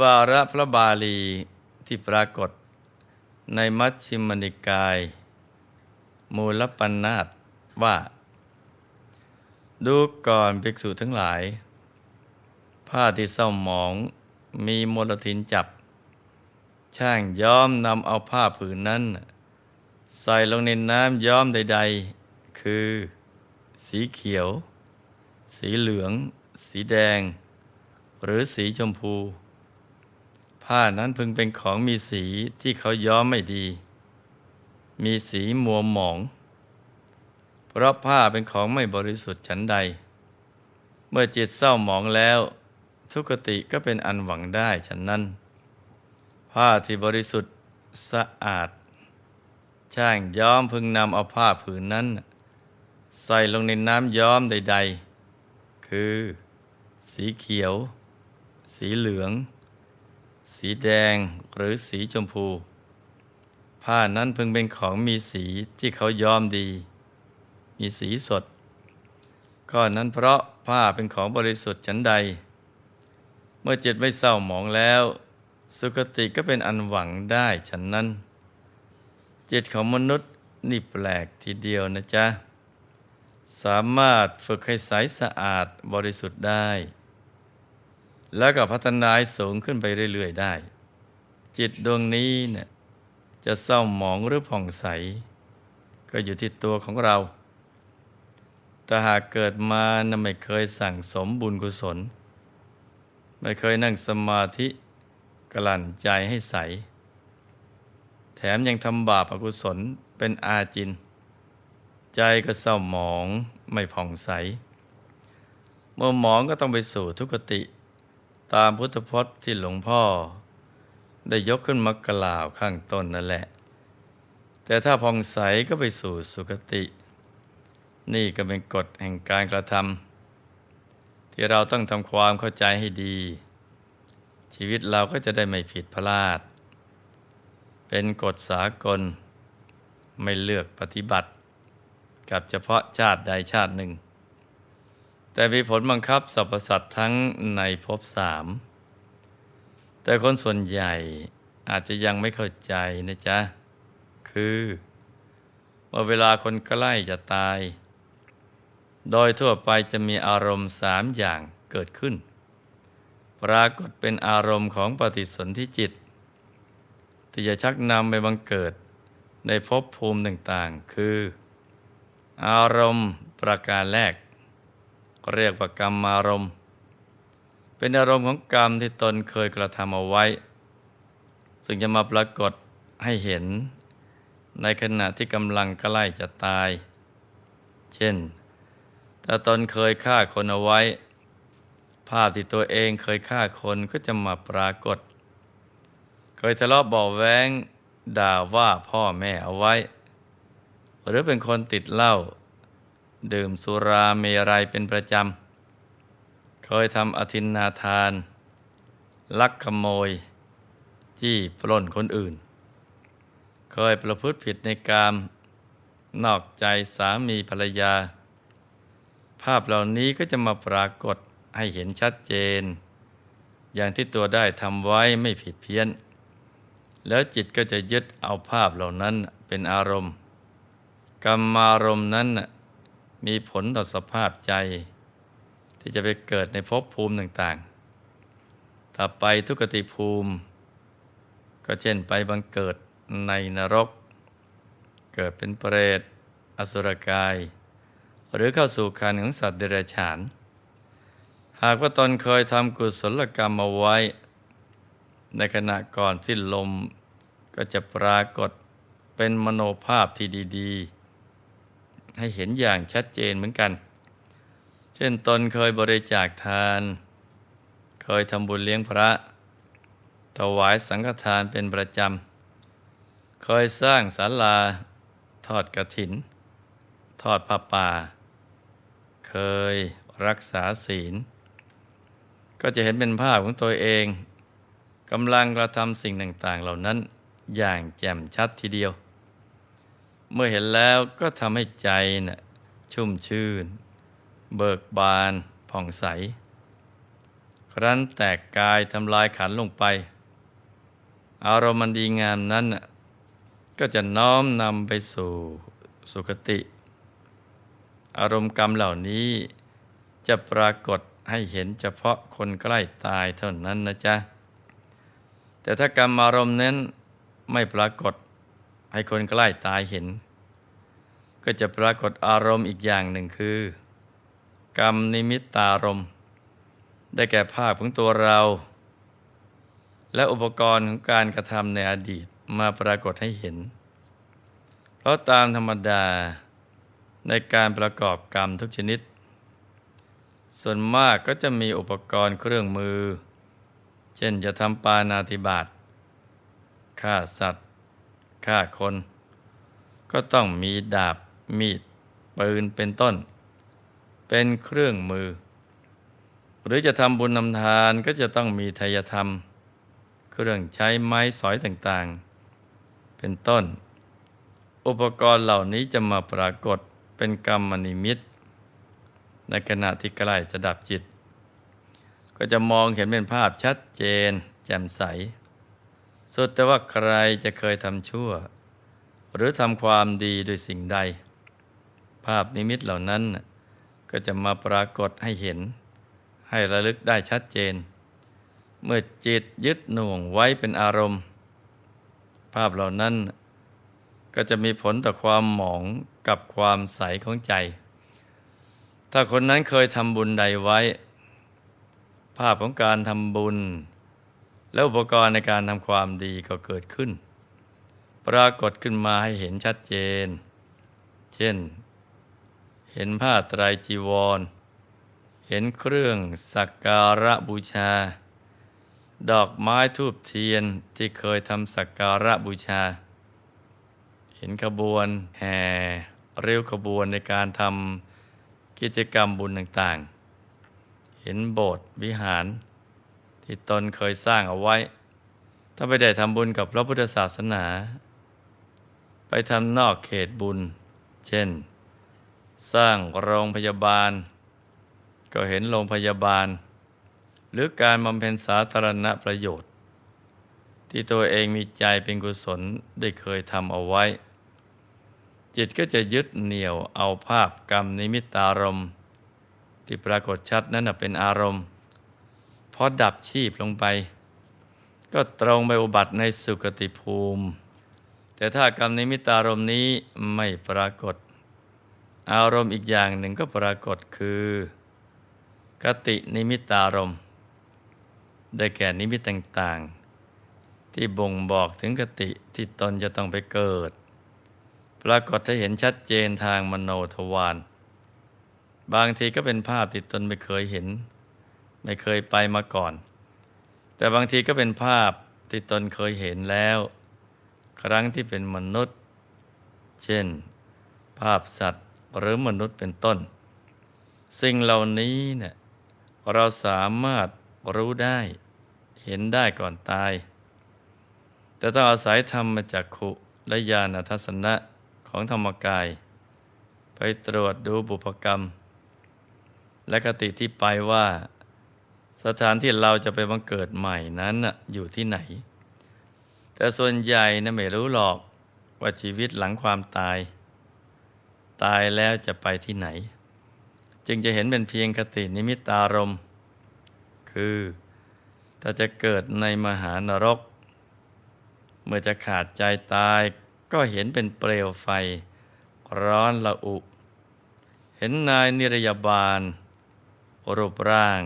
วาระพระบาลีที่ปรากฏในมัชฌิมนิกาย มูลปัญนาตว่า ดูก่อนภิกษุทั้งหลาย ผ้าที่เศร้าหมองมีมลทินจับ ช่างย้อมนำเอาผ้าผืนนั้น ใส่ลงในน้ำย้อมใด ๆ คือ สีเขียว สีเหลือง สีแดง หรือสีชมพู ผ้านั้นพึงเป็นของมีสีที่เขาย้อมไม่ดี มีสีมัวหมอง เพราะผ้าเป็นของไม่บริสุทธิ์ฉันใด เมื่อจิตเศร้าหมองแล้ว ทุกติก็เป็นอันหวังได้ฉันนั้น ผ้าที่บริสุทธิ์สะอาด ช่างย้อมพึงนำเอาผ้าผืนนั้น ใส่ลงในน้ำย้อมใด ๆ คือ สีเขียว สีเหลือง สีแดงหรือสีชมพู ผ้านั้นพึงเป็นของมีสีที่เขายอมดี มีสีสด ก็นั้นเพราะผ้าเป็นของบริสุทธิ์ฉันใด เมื่อจิตไม่เศร้าหมองแล้ว สุคติก็เป็นอันหวังได้ฉันนั้น จิตของมนุษย์นี่แปลกทีเดียวนะจ๊ะ สามารถฝึกให้ใสสะอาดบริสุทธิ์ได้ แล้วก็พัฒนาสูงขึ้นไปเรื่อย ๆ ได้ จิตดวงนี้เนี่ยจะเศร้าหมองหรือผ่องใส ก็อยู่ที่ตัวของเรา แต่หากเกิดมานะไม่เคยสั่งสมบุญกุศล ไม่เคยนั่งสมาธิกลั่นใจให้ใส แถมยังทำบาปอกุศลเป็นอาจิน ใจก็เศร้าหมองไม่ผ่องใส เมื่อหมองก็ต้องไปสู่ทุกติ ตามพุทธพจน์ที่หลวงพ่อ ได้ยกขึ้นมากล่าวข้างต้นนั่นแหละ แต่ถ้าผ่องใสก็ไปสู่สุคติ นี่ก็เป็นกฎแห่งการกระทำที่เราต้องทำความเข้าใจให้ดี ชีวิตเราก็จะได้ไม่ผิดพลาด เป็นกฎสากล ไม่เลือกปฏิบัติ กับเฉพาะชาติใดชาติหนึ่ง แต่มีผลบังคับสรรพสัตว์ทั้งในภพสาม แต่คนส่วนใหญ่อาจจะยังไม่เข้าใจนะจ๊ะ คือเมื่อเวลาคนใกล้จะตาย โดยทั่วไปจะมีอารมณ์สามอย่างเกิดขึ้น ปรากฏเป็นอารมณ์ของปฏิสนธิจิต ที่จะชักนำไปบังเกิดในภพภูมิต่างๆ คือ อารมณ์ประการแรก เรียกว่ากรรมอารมณ์ เป็นอารมณ์ของกรรมที่ตนเคยกระทำเอาไว้ ซึ่งจะมาปรากฏให้เห็น ในขณะที่กำลังใกล้จะตาย เช่น ถ้าตนเคยฆ่าคนเอาไว้ ภาพที่ตัวเองเคยฆ่าคนก็จะมาปรากฏ เคยทะเลาะเบาแวงด่าว่าพ่อแม่เอาไว้ หรือเป็นคนติดเหล้า ดื่มสุราเมรัยเป็นประจำ เคยทำอธินนาทาน ลักขโมย จี้ปล้นคนอื่น เคยประพฤติผิดในกาม นอกใจสามีภรรยา ภาพเหล่านี้ก็จะมาปรากฏให้เห็นชัดเจน อย่างที่ตัวได้ทำไว้ไม่ผิดเพี้ยน แล้วจิตก็จะยึดเอาภาพเหล่านั้นเป็นอารมณ์กรรมารมณ์นั้น มีผลต่อสภาพใจ ที่จะไปเกิดในภพภูมิต่างๆ ถ้าไปทุกติภูมิ ก็เช่นไปบังเกิดในนรก เกิดเป็นเปรต อสุรกาย หรือเข้าสู่คันของสัตว์เดรัจฉาน หากว่าตนเคยทำกุศลกรรมเอาไว้ ในขณะก่อนสิ้นลมก็จะปรากฏเป็นมโนภาพที่ดี ๆ ให้เห็นอย่างชัดเจนเหมือนกัน เช่นตนเคยบริจาคทาน เคยทำบุญเลี้ยงพระ ถวายสังฆทานเป็นประจำ เคยสร้างศาลา ทอดกระถิน ทอดผ้าป่า เคยรักษาศีล ก็จะเห็นเป็นภาพของตัวเองกำลังกระทำสิ่งต่าง ๆ เหล่านั้นอย่างแจ่มชัดทีเดียว เมื่อเห็นแล้วก็ทำให้ใจนะ่ะชุ่มชื่น เบิกบานผ่องใส ครั้นแตกกายทำลายขันลงไป อารมณ์ดีงามนั้นน่ะก็จะน้อมนำไปสู่สุคติ อารมณ์กรรมเหล่านี้จะปรากฏให้เห็นเฉพาะคนใกล้ตายเท่านั้นนะจ๊ะ แต่ถ้ากรรมอารมณ์นั้นไม่ปรากฏ ให้คนใกล้ตายเห็น ก็จะปรากฏอารมณ์อีกอย่างหนึ่งคือ กรรมนิมิตตารมณ์ได้แก่ภาพของตัวเรา และอุปกรณ์ของการกระทำในอดีตมาปรากฏให้เห็น เพราะตามธรรมดาในการประกอบกรรมทุกชนิด ส่วนมากก็จะมีอุปกรณ์เครื่องมือ เช่นจะทำปานาติบาตฆ่าสัตว์ ฆ่าคน ก็ต้องมีดาบมีด ปืนเป็นต้น เป็นเครื่องมือ หรือจะทำบุญนำทานก็จะต้องมีทายธรรม เครื่องใช้ไม้สอยต่างๆ เป็นต้น อุปกรณ์เหล่านี้จะมาปรากฏเป็นกรรมนิมิตในขณะที่ใกล้จะดับจิต ก็จะมองเห็นเป็นภาพชัดเจน แจ่มใส สุดแต่ว่าใครจะเคยทำชั่ว หรือทำความดีโดยสิ่งใด ภาพนิมิตเหล่านั้น ก็จะมาปรากฏให้เห็น ให้ระลึกได้ชัดเจน เมื่อจิตยึดหน่วงไว้เป็นอารมณ์ ภาพเหล่านั้นก็จะมีผลต่อความหมองกับความใสของใจ ถ้าคนนั้นเคยทำบุญใดไว้ ภาพของการทำบุญ และอุปกรณ์ในการทำความดีก็เกิดขึ้น ปรากฏขึ้นมาให้เห็นชัดเจน เช่น เห็นผ้าไตรจีวร เห็นเครื่องสักการะบูชา ดอกไม้ทูบเทียนที่เคยทำสักการะบูชา เห็นขบวนแห่เรียวขบวนในการทำกิจกรรมบุญต่างๆ เห็นโบสถ์วิหาร ที่ตนเคยสร้างเอาไว้ ถ้าไปได้ทำบุญกับพระพุทธศาสนา ไปทำนอกเขตบุญ เช่น สร้างโรงพยาบาล ก็เห็นโรงพยาบาล หรือการบำเพ็ญสาธารณประโยชน์ ที่ตัวเองมีใจเป็นกุศลได้เคยทำเอาไว้ จิตก็จะยึดเหนี่ยวเอาภาพกรรมนิมิตารมณ์ที่ปรากฏชัดนั้นเป็นอารมณ์ อดับชีพลงไป ก็ตรงไปอุบัติในสุคติภูมิ แต่ถ้ากรรมนิมิตารมณ์นี้ไม่ปรากฏ อารมณ์อีกอย่างหนึ่งก็ปรากฏคือ กตินิมิตารมณ์ได้แก่นิมิตต่างๆ ที่บ่งบอกถึงกติที่ตนจะต้องไปเกิด ปรากฏให้เห็นชัดเจนทางมโนทวารบางทีก็เป็นภาพที่ตนไม่เคยเห็น ไม่เคยไปมาก่อน แต่บางทีก็เป็นภาพที่ตนเคยเห็นแล้ว ครั้งที่เป็นมนุษย์ เช่น ภาพสัตว์หรือมนุษย์เป็นต้น สิ่งเหล่านี้เนี่ยเราสามารถรู้ได้ เห็นได้ก่อนตาย แต่ต้องอาศัยธรรมจากขุและญาณทัศนะของธรรมกาย ไปตรวจดูบุพกรรม และกติที่ไปว่า สถานที่เราจะไปบังเกิดใหม่นั้นอยู่ที่ไหน แต่ส่วนใหญ่นะไม่รู้หรอกว่าชีวิตหลังความตาย ตายแล้วจะไปที่ไหน จึงจะเห็นเป็นเพียงคตินิมิตารมณ์คือถ้าจะเกิดในมหานรก เมื่อจะขาดใจตายก็เห็นเป็นเปลวไฟ ร้อนละอุ เห็นนายนิรยาบาล รูปร่าง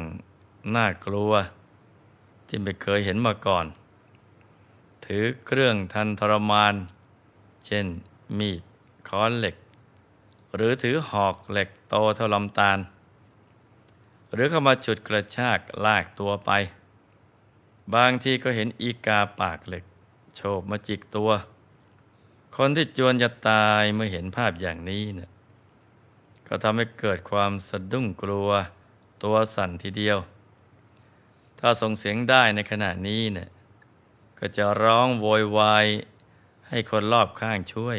น่ากลัว ที่ไม่เคยเห็นมาก่อน ถือเครื่องทันทรมาน เช่นมีดค้อนเหล็ก หรือถือหอกเหล็กโตเท่าลำตาล หรือเข้ามาจุดกระชากลากตัวไป บางทีก็เห็นอีกาปากเหล็ก โฉบมาจิกตัว คนที่จวนจะตายเมื่อเห็นภาพอย่างนี้เนี่ยก็ทำให้เกิดความสะดุ้งกลัวตัวสั่นทีเดียว ถ้าส่งเสียงได้ในขณะนี้เนี่ยก็จะร้องโวยวายให้คนรอบข้างช่วย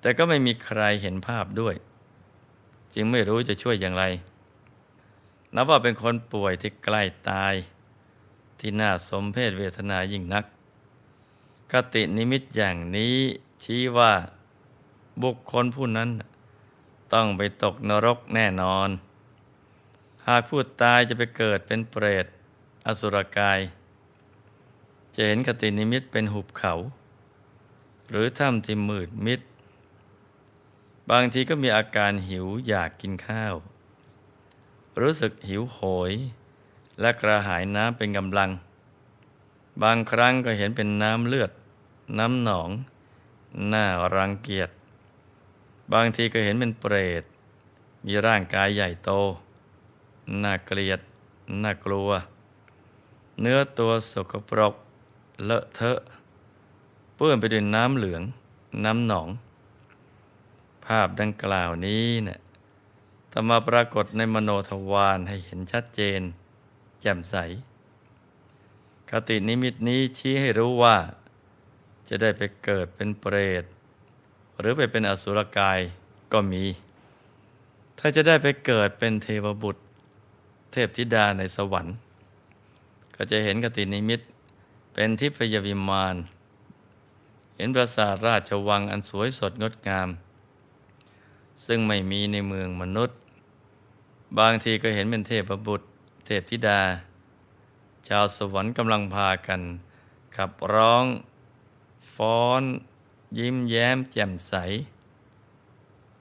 แต่ก็ไม่มีใครเห็นภาพด้วย จึงไม่รู้จะช่วยอย่างไร นับว่าเป็นคนป่วยที่ใกล้ตาย ที่น่าสมเพศเวทนายิ่งนักกตินิมิตอย่างนี้ชี้ว่าบุคคลผู้นั้น ต้องไปตกนรกแน่นอน หากผู้ตายจะไปเกิดเป็นเปรต อสุรกาย จะเห็นกตินิมิตเป็นหุบเขา หรือถ้ำที่มืดมิด บางทีก็มีอาการหิวอยากกินข้าว รู้สึกหิวโหย และกระหายน้ำเป็นกำลัง บางครั้งก็เห็นเป็นน้ำเลือด น้ำหนอง หน่ารังเกียจ บางทีก็เห็นเป็นเปรต มีร่างกายใหญ่โต น่าเกลียด น่ากลัว เนื้อตัวสกปรก เลอะเทอะเปื้อนไปด้วยน้ำเหลือง น้ำหนอง ภาพดังกล่าวนี้เนะี่ยถ้ามาปรากฏในมโนทวารให้เห็นชัดเจน แจ่มใส คตินิมิตนี้ชี้ให้รู้ว่า จะได้ไปเกิดเป็นเปรต หรือไปเป็นอสุรกายก็มี ถ้าจะได้ไปเกิดเป็นเทวบุตร เทพธิดาในสวรรค์ ก็จะเห็นคตินิมิต เป็นทิพยวิมาน เห็นปราสาทราชวังอันสวยสดงดงาม ซึ่งไม่มีในเมืองมนุษย์ บางทีก็เห็นเป็นเทพบุตร เทพธิดา ชาวสวรรค์กำลังพากันขับร้องฟ้อน ยิ้มแย้มแจ่มใส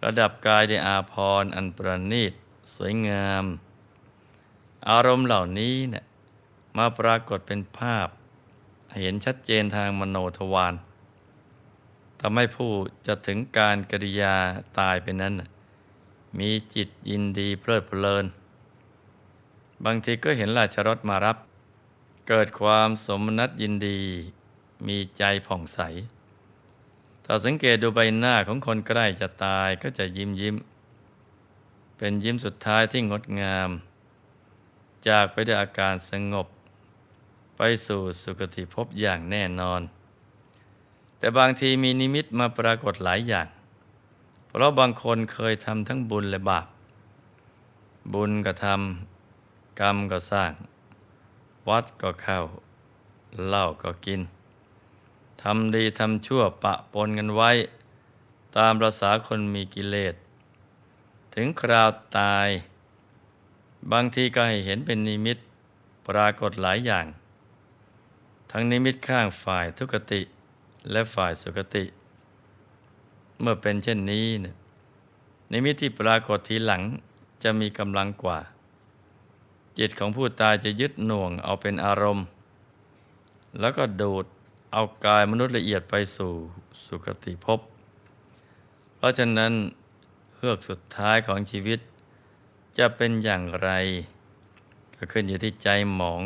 ระดับกายด้วยอาพรอันประณีต สวยงาม อารมณ์เหล่านี้เนะี่ย มาปรากฏเป็นภาพ เห็นชัดเจนทางมโนทวารทำให้ผู้จะถึงการกริยาตายไปนั้น มีจิตยินดีเพลิดเพลิน บางทีก็เห็นราชรถมารับ เกิดความสมนัตยินดี มีใจผ่องใส ถ้าสังเกตดูใบหน้าของคนใกล้จะตายก็จะยิ้มยิ้ม เป็นยิ้มสุดท้ายที่งดงาม จากไปด้วยอาการสงบ ไปสู่สุคติภพอย่างแน่นอน แต่บางทีมีนิมิตมาปรากฏหลายอย่าง เพราะบางคนเคยทำทั้งบุญและบาป บุญก็ทำกรรมก็สร้าง วัดก็เข้าเหล้าก็กินทำดีทำชั่วปะปนกันไว้ ตามประษาคนมีกิเลส ถึงคราวตาย บางทีก็ให้เห็นเป็นนิมิต ปรากฏหลายอย่าง ทั้งนิมิตข้างฝ่ายทุกติและฝ่ายสุกติ เมื่อเป็นเช่นนี้เนี่ยนิมิตที่ปรากฏทีหลังจะมีกำลังกว่า จิตของผู้ตายจะยึดหน่วงเอาเป็นอารมณ์ แล้วก็ดูดเอากายมนุษย์ละเอียดไปสู่สุคติภพ เพราะฉะนั้นเฮือกสุดท้ายของชีวิต จะเป็นอย่างไร ก็ขึ้นอยู่ที่ใจหมอง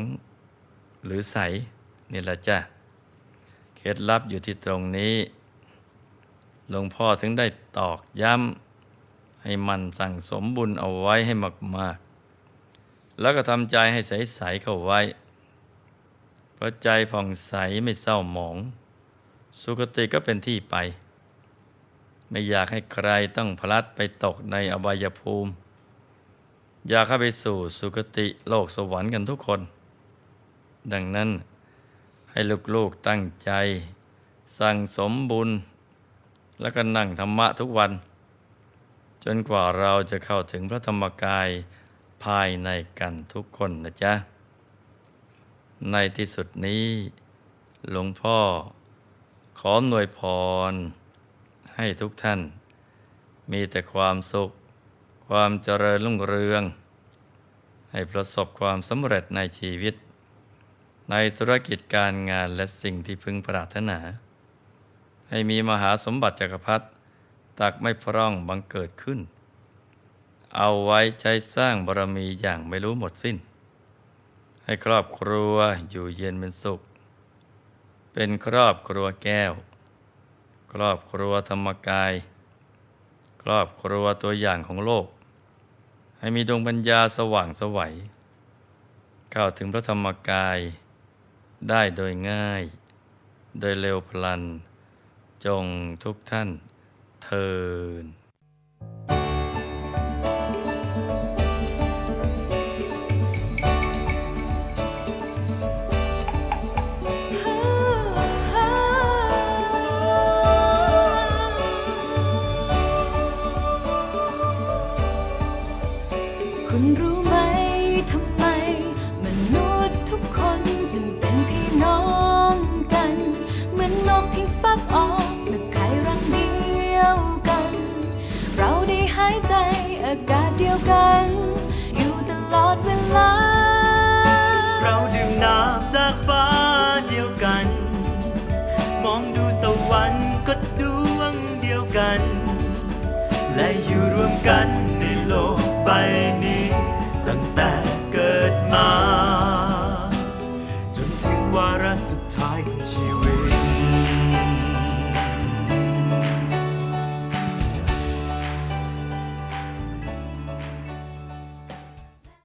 หรือใส นี่แหละจ้ะเคล็ดลับอยู่ที่ตรงนี้หลวงพ่อถึงได้ตอกย้ำให้มันสั่งสมบุญเอาไว้ให้มาก ๆ แล้วก็ทำใจให้ใส ๆ เข้าไว้ เพราะใจผ่องใสไม่เศร้าหมอง สุคติก็เป็นที่ไป ไม่อยากให้ใครต้องพลัดไปตกในอบายภูมิ อยากเข้าไปสู่สุคติโลกสวรรค์กันทุกคน ดังนั้น ให้ลูกๆตั้งใจ สั่งสมบุญ แล้วก็นั่งธรรมะทุกวัน จนกว่าเราจะเข้าถึงพระธรรมกายภายในกันทุกคนนะจ๊ะ ในที่สุดนี้ หลวงพ่อ ขอหน่วยพร ให้ทุกท่าน มีแต่ความสุข ความเจริญรุ่งเรือง ให้ประสบความสำเร็จในชีวิต ในธุรกิจการงานและสิ่งที่พึงปรารถนา ให้มีมหาสมบัติจักรพรรดิตักไม่พร่องบังเกิดขึ้น เอาไว้ใช้สร้างบารมีอย่างไม่รู้หมดสิ้น ให้ครอบครัวอยู่เย็นเป็นสุข เป็นครอบครัวแก้ว ครอบครัวธรรมกาย ครอบครัวตัวอย่างของโลก ให้มีดวงปัญญาสว่างสวัยเข้าถึงพระธรรมกาย ได้โดยง่าย โดยเร็วพลัน จงทุกท่านเทิน